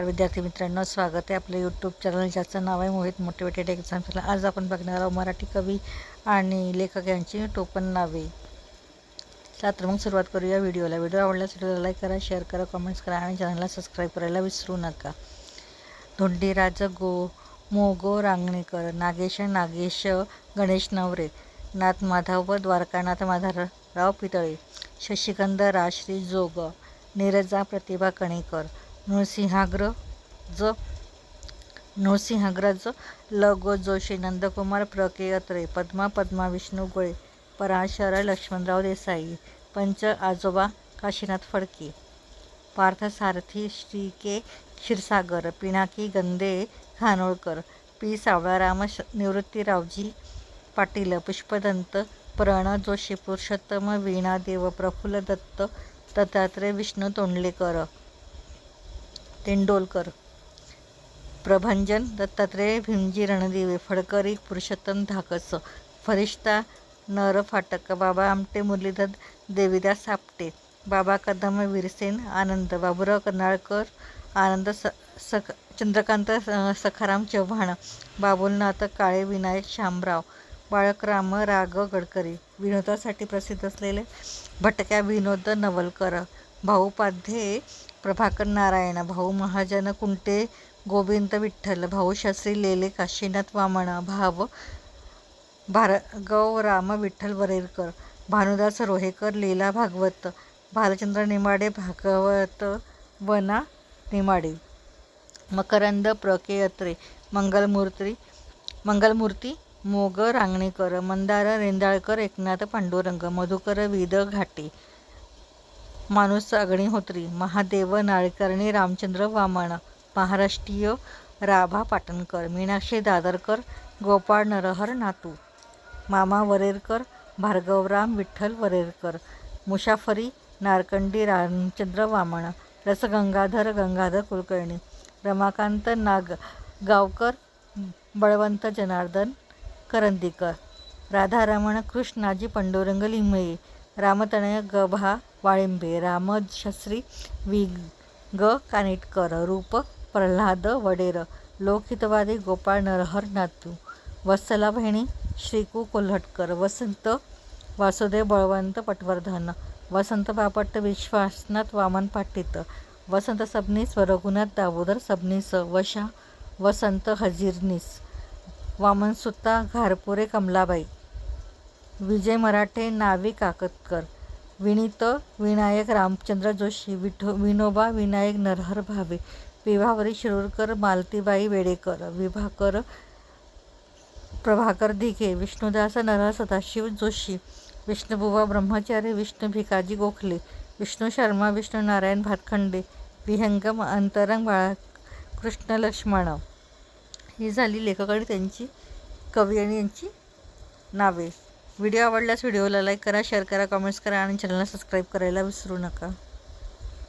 नमस्कार विद्यार्थी मित्रांनो स्वागत आहे आपलं यूट्यूब चॅनल ज्याचं नाव आहे मोहित मोटिवेटेड एक्झाम्पल आज आपण बघणार आहोत मराठी कवी आणि लेखक यांची टोपण नावे. चला तर मग सुरुवात करूया व्हिडिओला. व्हिडिओ आवडल्यास व्हिडिओला लाईक करा शेअर करा कमेंट्स करा आणि चॅनलला सबस्क्राईब करायला विसरू नका. धोंडीराज गो मोगो रांगणेकर नागेश नागेश गणेश नवरे नाथ माधव द्वारकानाथ माधवराव पितळे शशिकंद राश्री जोग नीरजा प्रतिभा कणेकर नृसिंहाग्रज ज नृसिंहाग्रज ल गो जोशी नंदकुमार प्र के अत्रे पद्मा पद्मा विष्णू गोळे पराशर लक्ष्मणराव देसाई पंच आजोबा काशीनाथ फडके पार्थसारथी श्री के क्षीरसागर पिनाकी गंदे खानोळकर पी सावळाराम श निवृत्तीरावजी पाटील पुष्पदंत प्रण जोशी पुरुषोत्तम वीणादेव प्रफुल्ल दत्त दत्तात्रय विष्णू तोंडलेकर तेंडोलकर प्रभंजन दत्तात्रय भीमजी रणदिवे फडकरी पुरुषोत्तम धाकस फरिश्ता नर फाटक बाबा आमटे मुरलीधर देवीदास आपटे बाबा कदम वीरसेन आनंद बाबुराव कर्नाळकर आनंद स सख चंद्रकांत सखाराम चव्हाण बाबुलनाथ काळे विनायक शामराव बाळकराम राग गडकरी विनोदासाठी प्रसिद्ध असलेले भटक्या विनोद नवलकर भाऊपाध्ये प्रभाकर नारायण भाऊ महाजन कुंटे गोविंद विठ्ठल भाऊ शास्त्री लेले काशीनाथ वामण भाव भार्गव राम विठ्ठल वरेरकर भानुदास रोहेकर लीला भागवत भालचंद्र निमाडे भागवत वना निमाडे मकरंद प्र के अत्रे मंगलमूर्ती मंगलमूर्ती मोग रांगणेकर मंदार रेंदाळकर एकनाथ पांडुरंग मधुकर विद घाटे माणूस अग्निहोत्री महादेव नाळकर्णी रामचंद्र वामण महाराष्ट्रीय राभा पाटणकर मीनाक्षी दादरकर गोपाळ नरहर नातू. मामा वरेरकर भार्गवराम विठ्ठल वरेरकर. मुशाफरी नारकंडी रामचंद्र वामण रसगंगाधर गंगाधर कुलकर्णी. रमाकांत नाग गावकर बळवंत जनार्दन करंदीकर. राधारमण कृष्णाजी पंडुरंग लिमये रामतनय गभा वाळिंबे रामशास्त्री वि ग कानिटकर रूप प्रल्हाद वडेर लोकहितवादी गोपाळ नरहर नातू वत्सला बहिणी श्रीकू कोल्हटकर वसंत वासुदेव बळवंत पटवर्धन वसंत बापट विश्वासनाथ वामन पाटीत वसंत सबनीस रघुनाथ दाबोदर सबनीस वशा वसंत हजीरनीस वामनसुता घारपुरे कमलाबाई विजय मराठे नावी काकतकर विनीत विनायक रामचंद्र जोशी विठो विनोबा विनायक नरहर भावे विभावरी शिरूरकर मालतीबाई वेडेकर विभाकर प्रभाकर दिघे विष्णुदास नरहर सदाशिव जोशी विष्णुबुवा ब्रह्मचारी विष्णू भिकाजी गोखले विष्णू शर्मा विष्णू नारायण भातखंडे विहंगम अंतरंग बाळकृष्ण लक्ष्मण. ही झाली लेखकाने त्यांची कवी आणि यांची नावे. व्हिडिओ आवडल्यास व्हिडिओला लाईक करा शेअर करा कमेंट्स करा आणि चॅनलला सबस्क्राईब करायला विसरू नका.